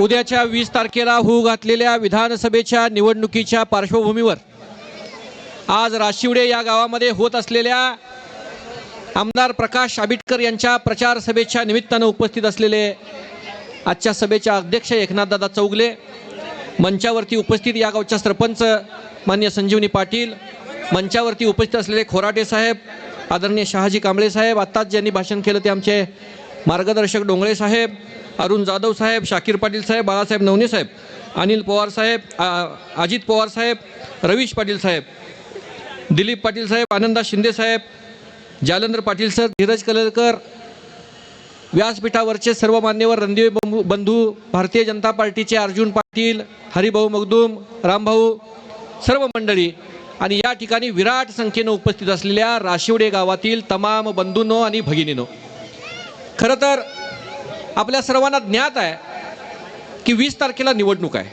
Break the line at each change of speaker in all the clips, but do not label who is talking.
उद्याच्या वीस तारखेला होऊ घातलेल्या विधानसभेच्या निवडणुकीच्या पार्श्वभूमीवर आज राशिवडे या गावामध्ये होत असलेल्या आमदार प्रकाश आबिटकर यांच्या प्रचार सभेच्या निमित्तानं उपस्थित असलेले आजच्या सभेच्या अध्यक्ष एकनाथदादा चौगले मंचावरती उपस्थित या गावच्या सरपंच मान्य संजीवनी पाटील मंचावरती उपस्थित असलेले खोराटे साहेब आदरणीय शहाजी कांबळे साहेब आत्ताच ज्यांनी भाषण केलं ते आमचे मार्गदर्शक डोंगळे साहेब अरुण जाधव साहेब शाकीर पाटील साहेब बाळासाहेब नवने साहेब अनिल पवार साहेब आ- अजित पवार साहेब रवीश पाटील साहेब दिलीप पाटील साहेब आनंदा शिंदे साहेब जालंधर पाटील सर धीरज कलरकर व्यासपीठावरचे सर्व मान्यवर रणदेव बंधू- बंधू भारतीय जनता पार्टीचे अर्जुन पाटील हरिभाऊ मगदूम रामभाऊ सर्व मंडळी. आणि या ठिकाणी विराट संख्येनं उपस्थित असलेल्या राशिवडे गावातील तमाम बंधूंनो आणि भगिनीनो. खरं तर आपल्या सर्वांना ज्ञात आहे की वीस तारखेला निवडणूक आहे.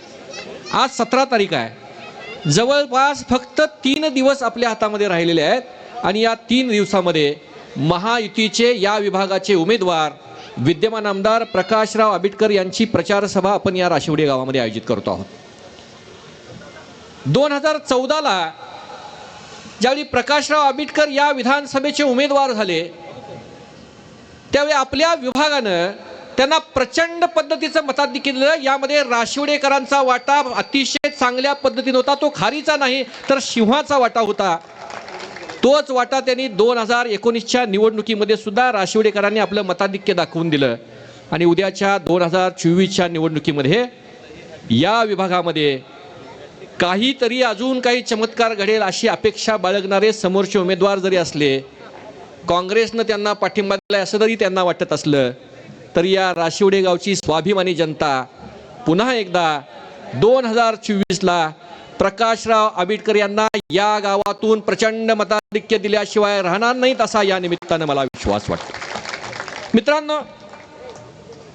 आज सतरा तारीख आहे. जवळपास फक्त तीन दिवस आपल्या हातामध्ये राहिलेले आहेत आणि या तीन दिवसामध्ये महायुतीचे या विभागाचे उमेदवार विद्यमान आमदार प्रकाशराव आबिटकर यांची प्रचारसभा आपण या राशिवडे गावामध्ये आयोजित करतो आहोत. दोन हजार चौदाला ज्यावेळी प्रकाशराव आबिटकर या विधानसभेचे उमेदवार झाले त्यावेळी आपल्या विभागानं त्यांना प्रचंड पद्धतीचं मताधिक्य दिलं यामध्ये राशिवडेकरांचा वाटा अतिशय चांगल्या पद्धतीने होता. तो खारीचा नाही तर सिंहाचा वाटा होता. तोच वाटा त्यांनी दोन हजार एकोणीसच्या निवडणुकीमध्ये सुद्धा राशिवडेकरांनी आपलं मताधिक्य दाखवून दिलं. आणि उद्याच्या दोन हजार चोवीसच्या निवडणुकीमध्ये या विभागामध्ये काहीतरी अजून काही चमत्कार घडेल अशी अपेक्षा बाळगणारे समोरचे उमेदवार जरी असले काँग्रेसनं त्यांना पाठिंबा दिला असं जरी त्यांना वाटत असलं तरी या राशिवडे गावची स्वाभिमानी जनता पुन्हा एकदा दोन हजार चोवीसला प्रकाशराव आबिटकर यांना या गावातून प्रचंड मताधिक्य दिल्याशिवाय राहणार नाहीत असा या निमित्तानं मला विश्वास वाटतो. मित्रांनो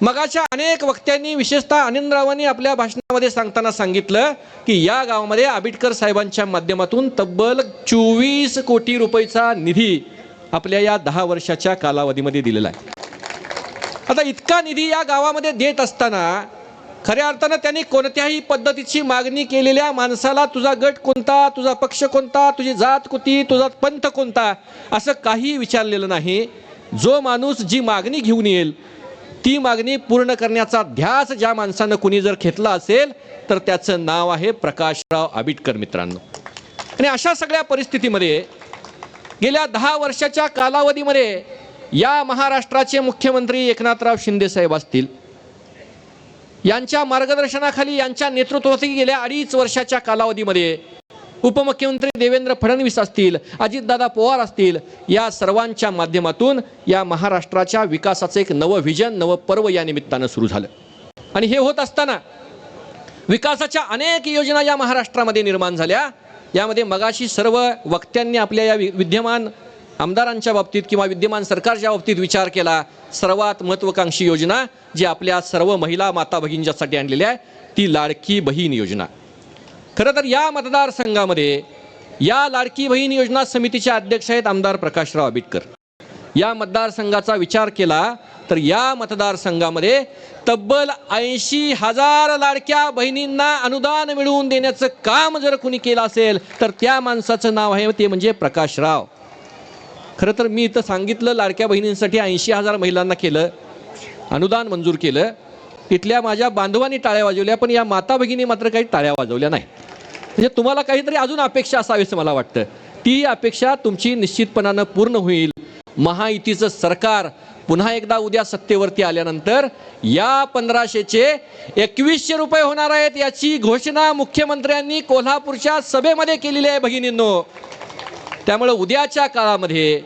मगाच्या अनेक वक्त्यांनी विशेषतः आनंदरावांनी आपल्या भाषणामध्ये सांगताना सांगितलं की या गावामध्ये आबिटकर साहेबांच्या माध्यमातून तब्बल चोवीस कोटी रुपयेचा निधी आपल्या या दहा वर्षाच्या कालावधीमध्ये दिलेला आहे. आता इतका निधी या गावामध्ये देत असताना खऱ्या अर्थानं त्यांनी कोणत्याही पद्धतीची मागणी केलेल्या माणसाला तुझा गट कोणता तुझा पक्ष कोणता तुझी जात कोणती तुझा पंथ कोणता असं काही विचारलेलं नाही. जो माणूस जी मागणी घेऊन येईल ती मागणी पूर्ण करण्याचा ध्यास ज्या माणसानं कुणी जर घेतला असेल तर त्याचं नाव आहे प्रकाशराव आबिटकर मित्रांनो. आणि अशा सगळ्या परिस्थितीमध्ये गेल्या दहा वर्षाच्या कालावधीमध्ये या महाराष्ट्राचे मुख्यमंत्री एकनाथराव शिंदे साहेब असतील. यांच्या मार्गदर्शनाखाली यांच्या नेतृत्वाखाली गेल्या अडीच वर्षाच्या कालावधीमध्ये उपमुख्यमंत्री देवेंद्र फडणवीस असतील अजितदादा पवार असतील या सर्वांच्या माध्यमातून या महाराष्ट्राच्या विकासाचं एक नवं व्हिजन नवं पर्व या निमित्तानं सुरू झालं. आणि हे होत असताना विकासाच्या अनेक योजना या महाराष्ट्रामध्ये निर्माण झाल्या. यामध्ये मगाशी सर्व वक्त्यांनी आपल्या या वि- विद्यमान आमदारांच्या बाबतीत किंवा विद्यमान सरकारच्या बाबतीत विचार केला. सर्वात महत्त्वाकांक्षी योजना जी आपल्या सर्व महिला माता भगिनींच्यासाठी आणलेली आहे ती लाडकी बहीण योजना. खरं तर या मतदारसंघामध्ये या लाडकी बहीण योजना समितीचे अध्यक्ष आहेत आमदार प्रकाशराव आबिटकर या मतदारसंघाचा विचार केला तर या मतदारसंघामध्ये तब्बल ऐंशी हजार लाडक्या बहिणींना अनुदान मिळवून देण्याचं काम जर कुणी केलं असेल तर त्या माणसाचं नाव आहे ते म्हणजे प्रकाशराव खरं तर मी इथं सांगितलं लाडक्या बहिणींसाठी ऐंशी हजार महिलांना केलं अनुदान मंजूर केलं. इथल्या माझ्या बांधवांनी टाळ्या वाजवल्या पण या माता भगिनी मात्र काही टाळ्या वाजवल्या नाही. म्हणजे तुम्हाला काहीतरी अजून अपेक्षा असावी असं मला वाटतं. ती अपेक्षा तुमची निश्चितपणानं पूर्ण होईल. महायुतीचं सरकार पुन्हा एकदा उद्या सत्तेवरती आल्यानंतर या पंधराशेचे एकवीसशे रुपये होणार आहेत याची घोषणा मुख्यमंत्र्यांनी कोल्हापूरच्या सभेमध्ये केलेली आहे भगिनींनो. त्यामुळे उद्याच्या काळामध्ये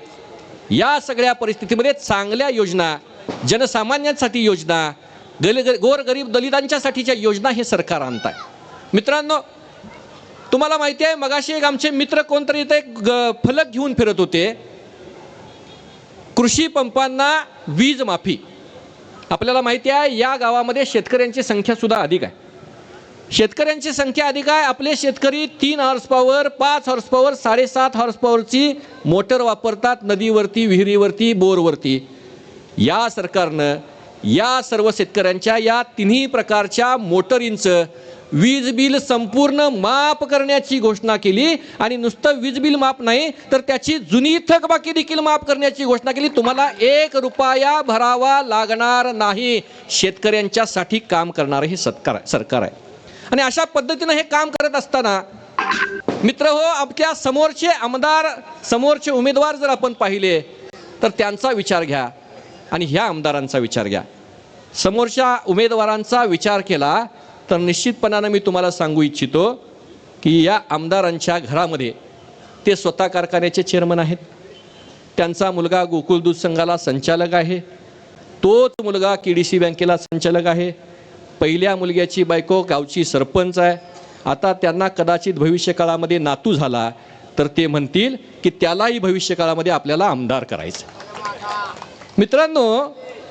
या सगळ्या परिस्थितीमध्ये चांगल्या योजना जनसामान्यांसाठी योजना गल गोरगरीब दलितांच्यासाठीच्या योजना हे सरकार आणत आहे मित्रांनो तुम्हाला माहिती आहे मगाशी एक आमचे मित्र कोणतरी इथे एक ग- फलक घेऊन फिरत होते. कृषी पंपांना वीज माफी. आपल्याला माहिती आहे या गावामध्ये शेतकऱ्यांची संख्या सुद्धा अधिक आहे. शेतकऱ्यांची संख्या अधिक आहे आपले शेतकरी तीन हॉर्स पॉवर पाच हॉर्स पॉवर साडेसात हॉर्स पॉवरची मोटर वापरतात नदीवरती विहिरीवरती बोरवरती. या सरकारनं या सर्व शेतकऱ्यांच्या या तिन्ही प्रकारच्या मोटरींचं वीज बिल संपूर्ण माफ करण्याची घोषणा केली आणि नुसतं वीज बिल माफ नाही तर त्याची जुनी थकबाकी देखील माफ करण्याची घोषणा केली. तुम्हाला एक रुपया भरावा लागणार नाही. शेतकऱ्यांच्यासाठी काम करणारं हे सत्कार सरकार आहे. आणि अशा पद्धतीनं हे काम करत असताना मित्र हो आपल्या समोरचे आमदार समोरचे उमेदवार जर आपण पाहिले तर त्यांचा विचार घ्या आणि ह्या आमदारांचा विचार घ्या. समोरच्या उमेदवारांचा विचार केला तर निश्चितपणानं मी तुम्हाला सांगू इच्छितो की या आमदारांच्या घरामध्ये ते स्वतः कारखान्याचे चेअरमन आहेत. त्यांचा मुलगा गोकुळ दूध संघाला संचालक आहे. तोच मुलगा के डी सी बँकेला संचालक आहे. पहिल्या मुलग्याची बायको गावची सरपंच आहे. आता त्यांना कदाचित भविष्यकाळामध्ये नातू झाला तर ते म्हणतील की त्यालाही भविष्यकाळामध्ये आपल्याला आमदार करायचं मित्रांनो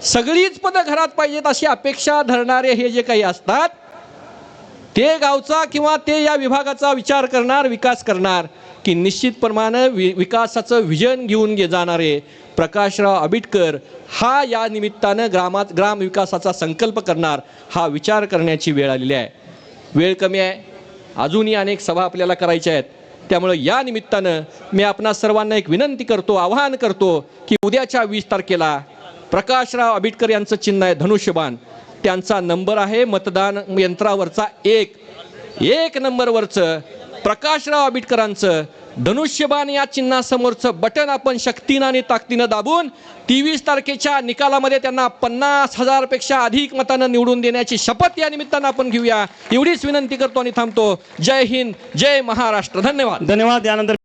सगळीच पदं घरात पाहिजेत अशी अपेक्षा धरणारे हे जे काही असतात ते गावचा किंवा ते या विभागाचा विचार करणार विकास करणार की निश्चितप्रमाणे वि विकासाचं विजन घेऊन गे जाणारे प्रकाशराव आबिटकर हा या निमित्तानं ग्रामात ग्राम विकासाचा संकल्प करणार हा विचार करण्याची वेळ आलेली आहे. वेळ कमी आहे. अजूनही अनेक सभा आपल्याला करायच्या आहेत. त्यामुळं या निमित्तानं मी आपणा सर्वांना एक विनंती करतो आवाहन करतो की उद्याच्या वीस तारखेला प्रकाशराव आबिटकर यांचं चिन्ह आहे धनुष्यबाण. त्यांचा नंबर आहे मतदान यंत्रावरचा एक. एक नंबरवरचं प्रकाशराव आबिटकरांचं धनुष्यबाण या चिन्हासमोरचं बटन आपण शक्तीनं आणि ताकदीनं दाबून तेवीस तारखेच्या निकालामध्ये त्यांना पन्नास हजारपेक्षा अधिक मतानं निवडून देण्याची शपथ या निमित्तानं आपण घेऊया. एवढीच विनंती करतो आणि थांबतो. जय हिंद जय महाराष्ट्र. धन्यवाद.
धन्यवाद. यानंतर